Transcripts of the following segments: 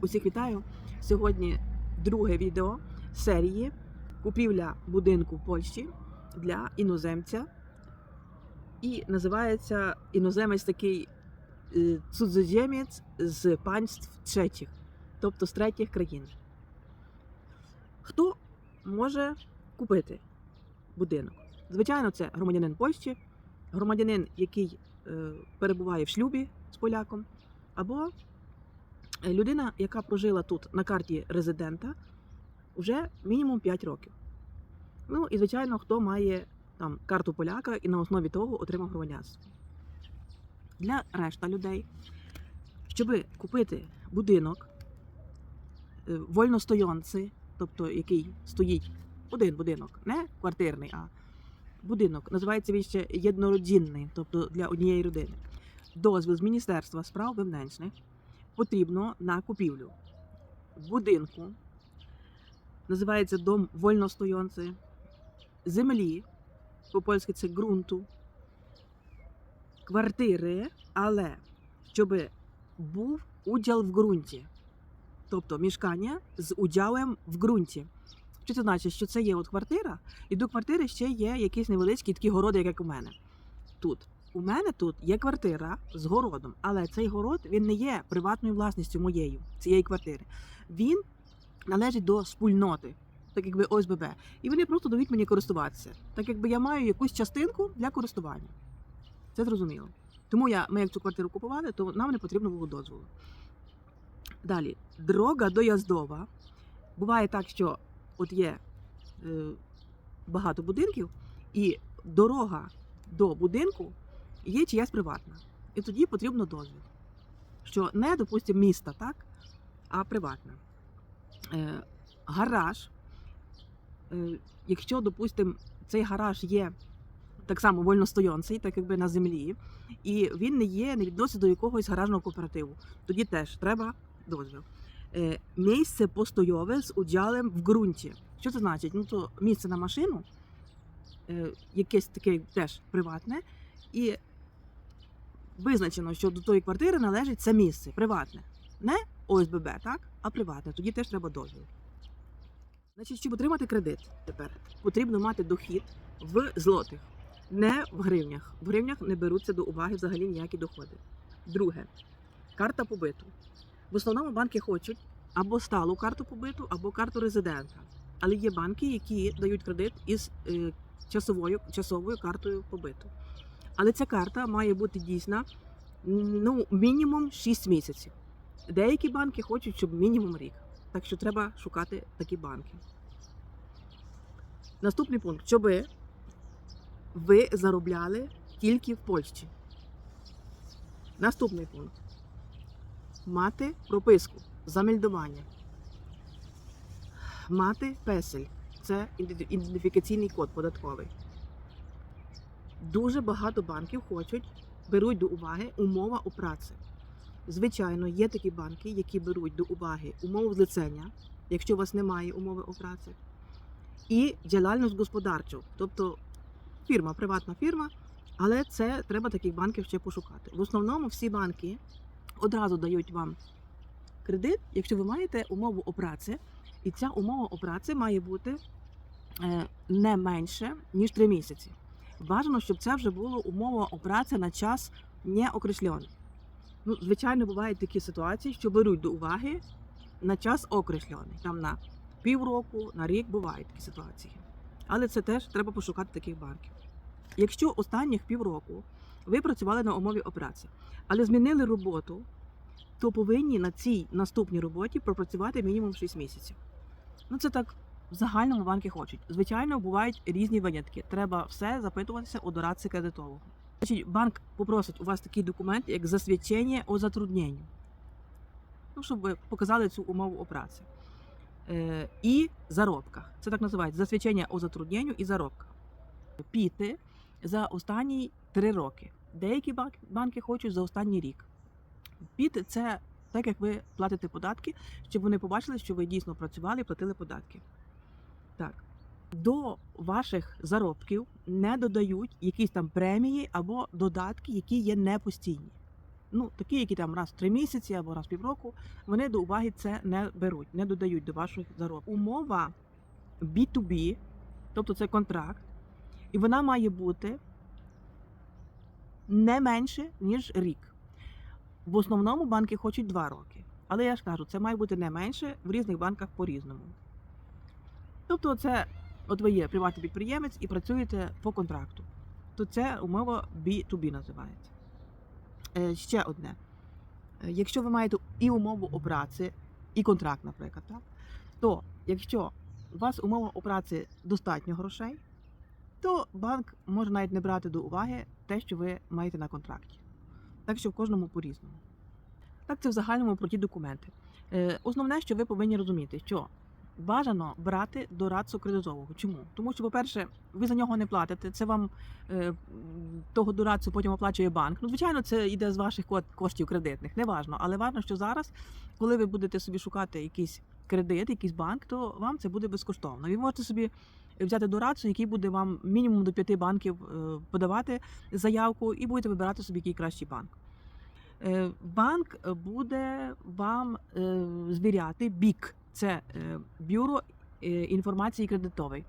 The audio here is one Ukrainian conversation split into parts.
Усіх вітаю! Сьогодні друге відео серії купівля будинку в Польщі для іноземця. І називається іноземець такий е, цудзоземець з панств третіх, тобто з третіх країн. Хто може купити будинок? Звичайно, це громадянин Польщі, громадянин, який е, перебуває в шлюбі з поляком, або людина, яка прожила тут на карті резидента вже мінімум 5 років. Ну і звичайно, хто має там карту поляка і на основі того отримав громадянство. Для решта людей, щоб купити будинок е, вольностоянці, тобто який стоїть один будинок, не квартирний, а будинок, називається він ще єднородінний, тобто для однієї родини. Дозвіл з Міністерства справ вимненчних потрібно на купівлю будинку, називається дом вольностоянці, землі, по-польськи це ґрунту, квартири, але щоб був уділ в ґрунті, тобто мішкання з уділем в ґрунті. Що це значить, що це є от квартира, і до квартири ще є якісь невеличкі такі городи, як у мене тут. У мене тут є квартира з городом, але цей город він не є приватною власністю моєю цієї квартири. Він належить до спільноти, так якби ОСББ. І вони просто дають мені користуватися, так якби я маю якусь частинку для користування. Це зрозуміло. Тому я, ми як цю квартиру купували, то нам не потрібно було дозволу. Далі, дорога дояздова. Буває так, що от є е, багато будинків, і дорога до будинку є чиясь приватна. І тоді потрібно дозвіл. Що не, допустимо, міста, так, а приватна. Е, гараж. Е, якщо, допустимо, цей гараж є так само вольностоянцей, так якби на землі, і він не є, не відносить до якогось гаражного кооперативу, тоді теж треба дозвіл. Е, місце постоєве з уділем в ґрунті. Що це значить? Ну, то місце на машину, е, якесь таке теж приватне, і визначено, що до тої квартири належить це місце приватне. Не ОСББ, так, а приватне. Тоді теж треба дозвіл. Значить, щоб отримати кредит тепер, потрібно мати дохід в злотих, не в гривнях. В гривнях не беруться до уваги взагалі ніякі доходи. Друге, карта побиту. В основному банки хочуть або сталу карту побиту, або карту резидента. Але є банки, які дають кредит із е, часовою, часовою картою побиту. Але ця карта має бути дійсна ну, мінімум 6 місяців. Деякі банки хочуть, щоб мінімум рік. Так що треба шукати такі банки. Наступний пункт, щоб ви заробляли тільки в Польщі. Наступний пункт. Мати прописку замельдування. Мати песель. Це ідентифікаційний код податковий. Дуже багато банків хочуть, беруть до уваги умова о праці. Звичайно, є такі банки, які беруть до уваги умову злицення, якщо у вас немає умови о праці, і діяльність господарчу, тобто фірма, приватна фірма, але це треба таких банків ще пошукати. В основному всі банки одразу дають вам кредит, якщо ви маєте умову о праці, і ця умова о праці має бути е, не менше, ніж 3 місяці. Бажано, щоб це вже було умова о праці на час неокреслений. Ну, звичайно, бувають такі ситуації, що беруть до уваги на час окреслений. Там на півроку, на рік бувають такі ситуації. Але це теж треба пошукати таких банків. Якщо останніх півроку ви працювали на умові о праці, але змінили роботу, то повинні на цій наступній роботі пропрацювати мінімум 6 місяців. Ну це так в загальному банки хочуть. Звичайно, бувають різні винятки. Треба все запитуватися у дорадці кредитового. Значить, банк попросить у вас такий документ, як засвідчення о затрудненні. Ну, щоб ви показали цю умову о праці. Е, і заробках. Це так називається засвідчення о затрудненню і заробках. Піти за останні три роки. Деякі банки, хочуть за останній рік. Піти це так, як ви платите податки, щоб вони побачили, що ви дійсно працювали і платили податки. Так. До ваших заробків не додають якісь там премії або додатки, які є непостійні. ну такі, які там раз в три місяці або раз в півроку, вони до уваги це не беруть, не додають до ваших заробів. Умова B2B, тобто це контракт, і вона має бути не менше, ніж рік. В основному банки хочуть два роки. Але я ж кажу, це має бути не менше в різних банках по-різному. Тобто, це от ви є приватний підприємець і працюєте по контракту. То це умова B2B називається. Е, ще одне. Е, Якщо ви маєте і умову о праці, і контракт, наприклад, так? то якщо у вас умова о праці достатньо грошей, то банк може навіть не брати до уваги те, що ви маєте на контракті. Так що в кожному по-різному. Так, це в загальному про ті документи. Е, Основне, що ви повинні розуміти, що бажано брати дорадцю кредитового. Чому? Тому що, по-перше, ви за нього не платите. Це вам е, того дорадцю потім оплачує банк. Ну, звичайно, це йде з ваших коштів кредитних, не важно. Але важно, що зараз, коли ви будете собі шукати якийсь кредит, якийсь банк, то вам це буде безкоштовно. Ви можете собі взяти дорадцю, який буде вам мінімум до п'яти банків е, подавати заявку, і будете вибирати собі який кращий банк. Е, Банк буде вам е, звіряти бік, це е, бюро е, інформації кредитової.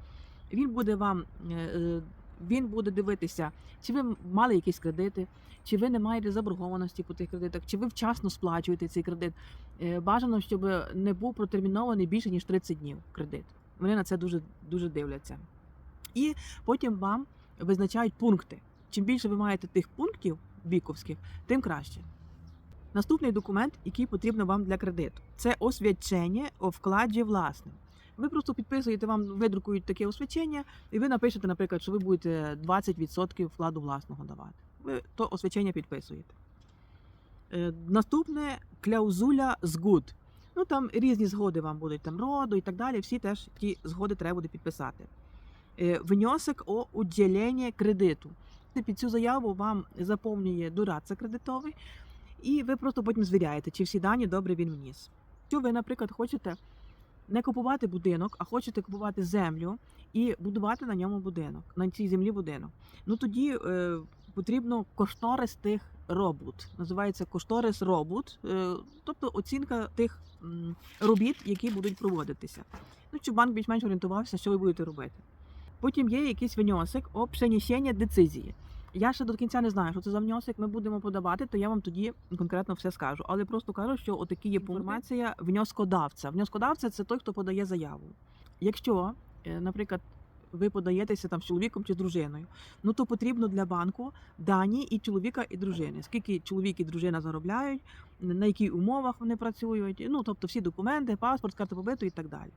Він буде вам е, він буде дивитися, чи ви мали якісь кредити, чи ви не маєте заборгованості по тих кредитах, чи ви вчасно сплачуєте цей кредит. Бажано, щоб не був протермінований більше ніж 30 днів кредит. Вони на це дуже дуже дивляться. І потім вам визначають пункти. Чим більше ви маєте тих пунктів біковських, тим краще. Наступний документ, який потрібно вам для кредиту, це освячення о вкладі власним. Ви просто підписуєте, вам видрукують таке освячення, і ви напишете, наприклад, що ви будете 20% вкладу власного давати. Ви то освячення підписуєте. Е, Наступне кляузуля згуд. Ну там різні згоди вам будуть там роду і так далі. Всі теж ті згоди треба буде підписати. Е, Внесок о уділенні кредиту. Під цю заяву вам заповнює дорадця кредитовий, і ви просто потім звіряєте, чи всі дані добре він вніс. Якщо ви, наприклад, хочете не купувати будинок, а хочете купувати землю і будувати на ньому будинок, на цій землі будинок, ну тоді е, потрібно кошторис тих робот. Називається кошторис робот, е, тобто оцінка тих м, робіт, які будуть проводитися. Ну, щоб банк більш-менш орієнтувався, що ви будете робити. Потім є якийсь внесок о перенесення децизії. Я ще до кінця не знаю, що це за внесок. Ми будемо подавати, то я вам тоді конкретно все скажу. Але просто кажу, що отакі є інформація внескодавця. Внескодавця це той, хто подає заяву. Якщо, е, наприклад, ви подаєтеся там з чоловіком чи з дружиною, ну то потрібно для банку дані і чоловіка, і дружини. Скільки чоловік і дружина заробляють, на яких умовах вони працюють, ну тобто всі документи, паспорт, карта побиту і так далі.